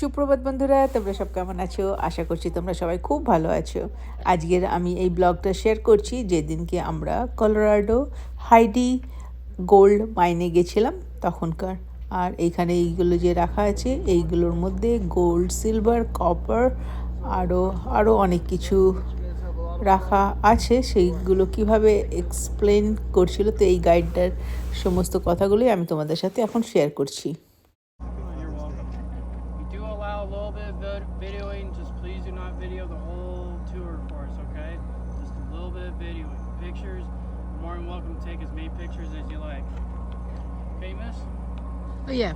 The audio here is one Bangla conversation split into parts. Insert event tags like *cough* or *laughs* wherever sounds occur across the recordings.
সুপ্রভাত বন্ধুরা, তোমরা সব কেমন আছো? আশা করছি তোমরা সবাই খুব ভালো আছো। আজকের আমি এই ব্লগটা শেয়ার করছি, যেদিনকে আমরা কলোরাডো হাইডি গোল্ড মাইনে গেছিলাম তখনকার। আর এইখানে এইগুলো যে রাখা আছে, এইগুলোর মধ্যে গোল্ড, সিলভার, কপার আরও আরও অনেক কিছু রাখা আছে। সেইগুলো কীভাবে এক্সপ্লেন করছিল, তো এই গাইডটার সমস্ত কথাগুলোই আমি তোমাদের সাথে এখন শেয়ার করছি। A little bit of videoing. Just please do not video the whole tour for us, okay? Just a little bit of videoing. Pictures, you're more than welcome to take as many pictures as you like. Okay, miss? Oh yeah.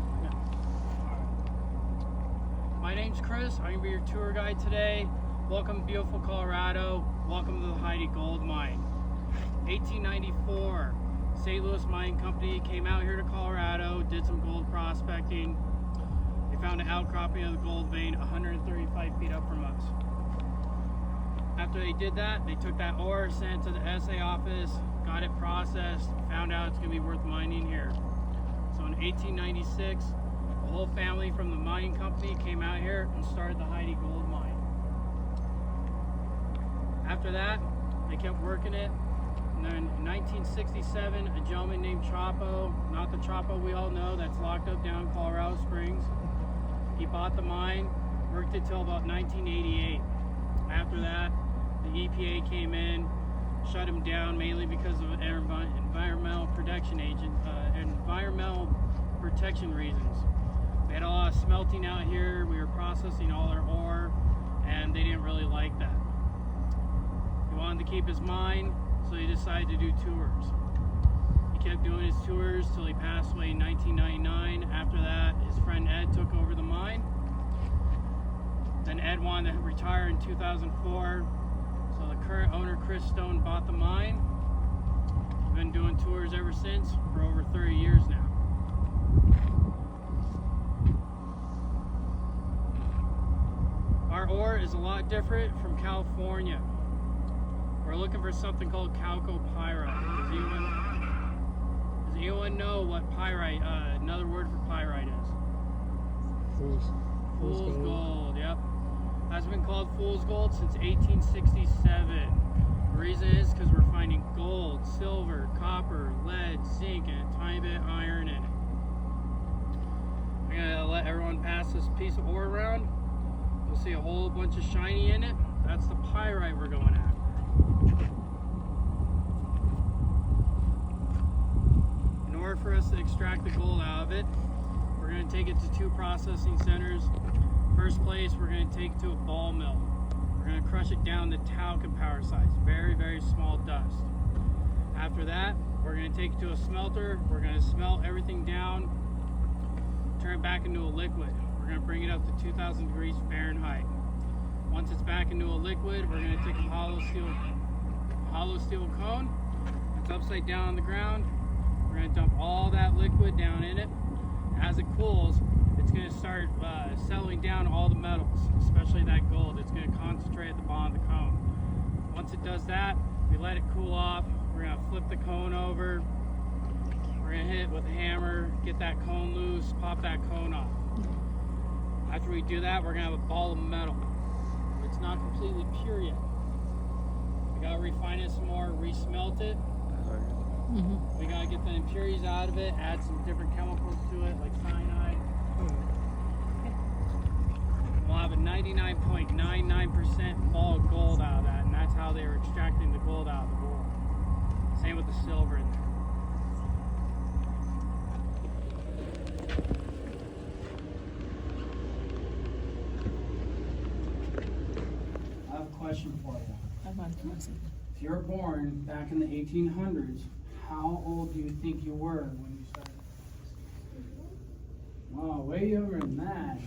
My name's Chris. I'm going to be your tour guide today. Welcome to beautiful Colorado. Welcome to the Heidi Gold Mine. 1894, St. Louis Mining Company came out here to Colorado, did some gold prospecting. They found an outcropping of the gold vein 135 feet up from us. After they did that, they took that ore, sent it to the SA office, got it processed, found out it's going to be worth mining here. So in 1896, the whole family from the mining company came out here and started the Heidi Gold Mine. After that, they kept working it. And then in 1967, a gentleman named Chapo, not the Chapo we all know, that's locked up down in Colorado Springs, he bought the mine, worked it till about 1988. After that, the EPA came in, shut him down mainly because of environmental protection agent, uh, environmental protection reasons. We had a lot of smelting out here. We were processing all our ore, and they didn't really like that. He wanted to keep his mine, so he decided to do tours. He kept doing his tours till he passed away in 1999. After that, his friend Ed took over the mine. Ed wanted to retire in 2004, so the current owner, Chris Stone, bought the mine. We've been doing tours ever since for over 30 years now. Our ore is a lot different from California. We're looking for something called chalcopyrite. Does anyone, does anyone know what pyrite, uh, another word for pyrite is? Fool's, Fool's gold. Yep. Has been called fool's gold since 1867. The reason is because we're finding gold, silver, copper, lead, zinc, and a tiny bit of iron in it. I'm gonna let everyone pass this piece of ore around. You'll see a whole bunch of shiny in it. That's the pyrite we're going after. In order for us to extract the gold out of it, we're to take it to two processing centers. First place, we're going to take it to a ball mill. We're to crush it down to talc and powder size, very, very small dust. After that, we're going to take it to a smelter. We're going to smelt everything down, turn it back into a liquid. We're going to bring it up to 2,000 degrees Fahrenheit. Once it's back into a liquid, we're to take a hollow steel, hollow steel cone. It's upside down on the ground. We're to dump all that liquid down in it. As it cools, it's going to start uh, settling down all the metals, especially that gold. It's going to concentrate at the bottom of the cone. Once it does that, we let it cool off. We're going to flip the cone over. We're going to hit it with a hammer, get that cone loose, pop that cone off. After we do that, we're going to have a ball of metal. It's not completely pure yet. We got to refine it some more, resmelt it. Mm-hmm. We gotta get the impurities out of it, add some different chemicals to it, like cyanide. We'll have a 99.99% all gold out of that, and that's how they were extracting the gold out of the ore. Same with the silver in there. I have a question for you. If you're born back in the 1800s, how old do you think you were when you started? Wow, way younger that.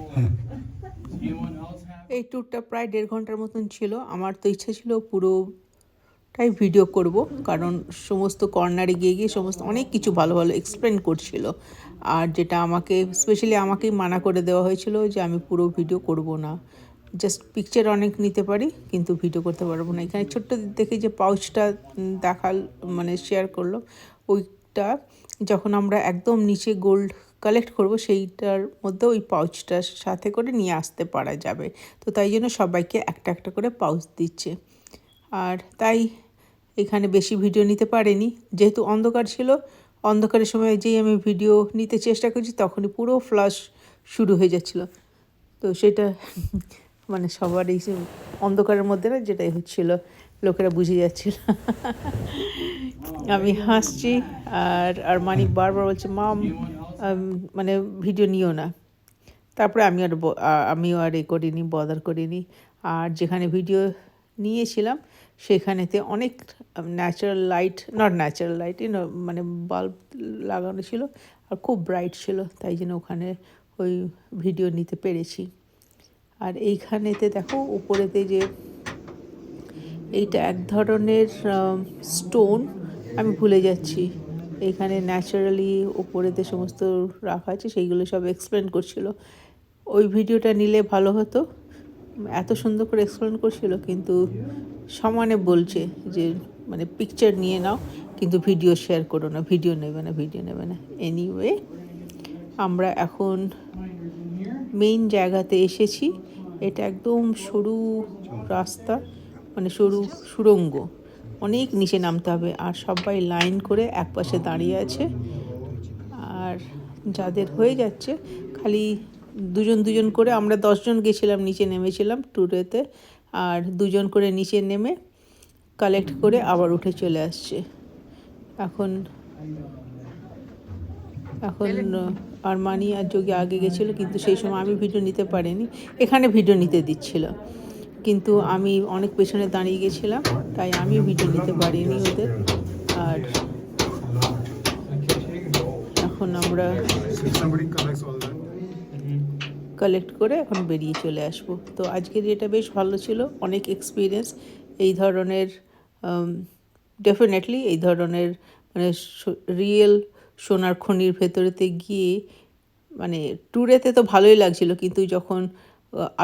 *laughs* Anyone else have? এই ট্যুরটা প্রায় দেড় ঘণ্টার মতন ছিল আমার তো ইচ্ছা ছিল পুরোটাই ভিডিও করব কারণ সমস্ত কর্নারে গিয়ে গিয়ে সমস্ত অনেক কিছু ভালো ভালো এক্সপ্লেন করছিল আর যেটা আমাকে স্পেশালি আমাকেই মানা করে দেওয়া হয়েছিল যে আমি পুরো ভিডিও করব না জাস্ট পিকচার অনেক নিতে পারি কিন্তু ভিডিও করতে পারব না এখানে ছোট্ট দেখে যে পাউচটা দেখাল মানে শেয়ার করল ওইটা যখন আমরা একদম নিচে গোল্ড কালেক্ট করব সেইটার মধ্যে ওই পাউচটার সাথে করে নিয়ে আসতে পারা যাবে। তো তাই জন্য সবাইকে একটা একটা করে পাউচ দিচ্ছে। আর তাই এখানে বেশি ভিডিও নিতে পারিনি। যেহেতু অন্ধকার ছিল, অন্ধকারের সময় যেই আমি ভিডিও নিতে চেষ্টা করছি তখনই পুরো ফ্লাশ শুরু হয়ে যাচ্ছিল। তো সেটা মানে সবার এই অন্ধকারের মধ্যে না যেটাই হচ্ছিল, লোকেরা বুঝে যাচ্ছিল। আমি হাসছি আর আর মানিক বারবার বলছে, মাম মানে ভিডিও নিও না। তারপরে আমি আর আমিও আর এ করিনি বদার করিনি। আর যেখানে ভিডিও নিয়েছিলাম, সেখানেতে অনেক natural light not natural light মানে বাল্ব লাগানো ছিল আর খুব ব্রাইট ছিল, তাই জন্য ওখানে ওই ভিডিও নিতে পেরেছি। আর এইখানেতে দেখো, উপরেতে যে এইটা এক ধরনের স্টোন আমি ভুলে যাচ্ছি। এখানে ন্যাচারালি ওপরেতে সমস্ত রাখা আছে, সেইগুলো সব এক্সপ্লেন করছিল। ওই ভিডিওটা নিলে ভালো হতো। এত সুন্দর করে এক্সপ্লেন করছিল, কিন্তু সমানে বলছে যে মানে পিকচার নিয়ে নাও, কিন্তু ভিডিও শেয়ার করো না ভিডিও নেবে না ভিডিও নেবে না। এনিওয়ে আমরা এখন মেইন জায়গাতে এসেছি। এটা একদম সরু রাস্তা মানে সরু সুড়ঙ্গ অনেক নিচে নামতে হবে আর সবাই লাইন করে এক পাশে দাঁড়িয়ে আছে। আর যাদের হয়ে যাচ্ছে, খালি দুজন দুজন করে আমরা দশজন গেছিলাম, নিচে নেমেছিলাম ট্যুরেতে আর দুজন করে নিচে নেমে কালেক্ট করে আবার উঠে চলে আসছে। এখন এখন আরমানি আর যোগী আগে গেছিল, কিন্তু সেই সময় আমি ভিডিও নিতে পারিনি। এখানে ভিডিও নিতে দিচ্ছিল। কিন্তু আমি অনেক পেছনে দাঁড়িয়ে গেছিলাম, তাই আমি ভিডিও নিতে পারিনি ওদের আর এখন আমরা. কালেক্ট করে এখন বেরিয়ে চলে আসব তো আজকের এটা বেশ ভালো ছিল, অনেক এক্সপিরিয়েন্স এই ধরনের ডেফিনেটলি এই ধরনের মানে রিয়েল সোনার খনির ভেতরেতে গিয়ে মানে ট্যুরেতে তো ভালোই লাগছিল, কিন্তু যখন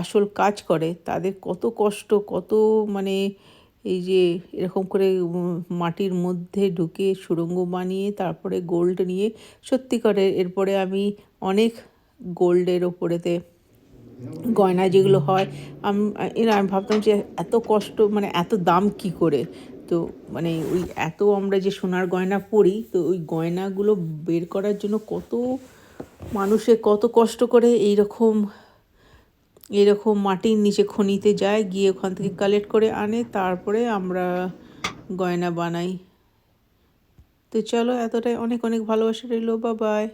আসল কাজ করে, তাদের কত কষ্ট, কত মানে এই যে এরকম করে মাটির মধ্যে ঢুকে সুড়ঙ্গ বানিয়ে তারপরে গোল্ড নিয়ে, সত্যি করে এরপরে আমি অনেক গোল্ডের ওপরেতে গয়না যেগুলো হয়, আমি আমি ভাবতাম যে এত কষ্ট মানে এত দাম কি করে? তো মানে ওই এত আমরা যে সোনার গয়না পরি, তো ওই গয়নাগুলো বের করার জন্য কত মানুষে কত কষ্ট করে এই রকম এরকম মাটির নিচে খনিতে যায়, গিয়ে ওখান থেকে কালেক্ট করে আনে, তারপরে আমরা গয়না বানাই। তো চলো, এতটাই। অনেক অনেক ভালোবাসা রইল। বা বাই